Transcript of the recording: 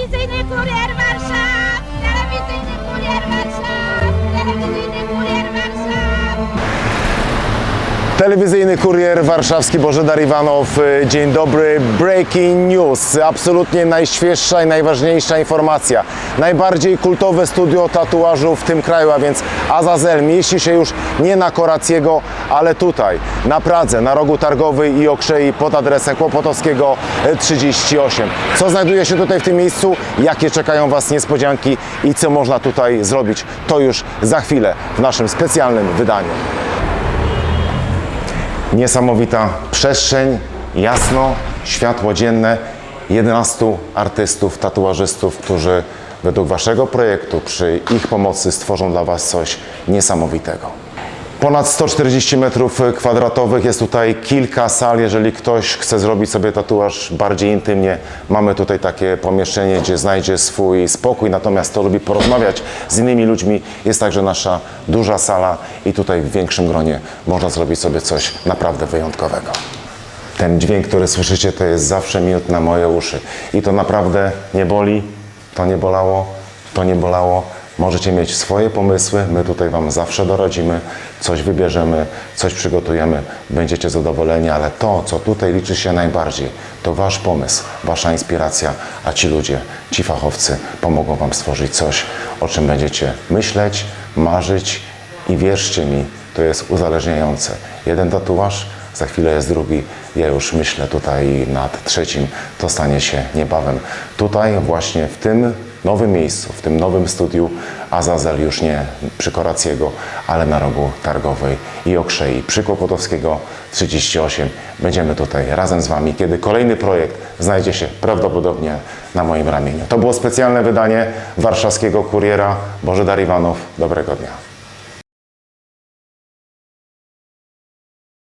Telewizyjny kurier Warszaw! Telewizyjny kurier warszawski Bożedar Iwanow. Y, Dzień dobry. Breaking news. Absolutnie najświeższa i najważniejsza informacja. Najbardziej kultowe studio tatuażu w tym kraju, a więc Azazel mieści się już nie na Koraciego, ale tutaj, na Pradze, na rogu Targowej i Okrzei pod adresem Kłopotowskiego y, 38. Co znajduje się tutaj w tym miejscu? Jakie czekają Was niespodzianki i co można tutaj zrobić? To już za chwilę w naszym specjalnym wydaniu. Niesamowita przestrzeń, jasno, światło dzienne, 11 artystów, tatuażystów, którzy według Waszego projektu, przy ich pomocy stworzą dla Was coś niesamowitego. Ponad 140 metrów kwadratowych, jest tutaj kilka sal. Jeżeli ktoś chce zrobić sobie tatuaż bardziej intymnie, mamy tutaj takie pomieszczenie, gdzie znajdzie swój spokój, natomiast to lubi porozmawiać z innymi ludźmi. Jest także nasza duża sala i tutaj w większym gronie można zrobić sobie coś naprawdę wyjątkowego. Ten dźwięk, który słyszycie, to jest zawsze miód na moje uszy. I to naprawdę nie boli, to nie bolało, to nie bolało. Możecie mieć swoje pomysły, my tutaj Wam zawsze doradzimy, coś wybierzemy, coś przygotujemy, będziecie zadowoleni, ale to, co tutaj liczy się najbardziej, to Wasz pomysł, Wasza inspiracja, a ci ludzie, ci fachowcy pomogą Wam stworzyć coś, o czym będziecie myśleć, marzyć i wierzcie mi, to jest uzależniające. Jeden tatuaż, za chwilę jest drugi. Ja już myślę tutaj nad trzecim. To stanie się niebawem. Tutaj właśnie w tym nowym miejscu, w tym nowym studiu Azazel już nie przy Koraciego, ale na rogu Targowej i Okrzei przy Kłopotowskiego 38. Będziemy tutaj razem z Wami, kiedy kolejny projekt znajdzie się prawdopodobnie na moim ramieniu. To było specjalne wydanie warszawskiego kuriera. Bożedar Iwanow. Dobrego dnia.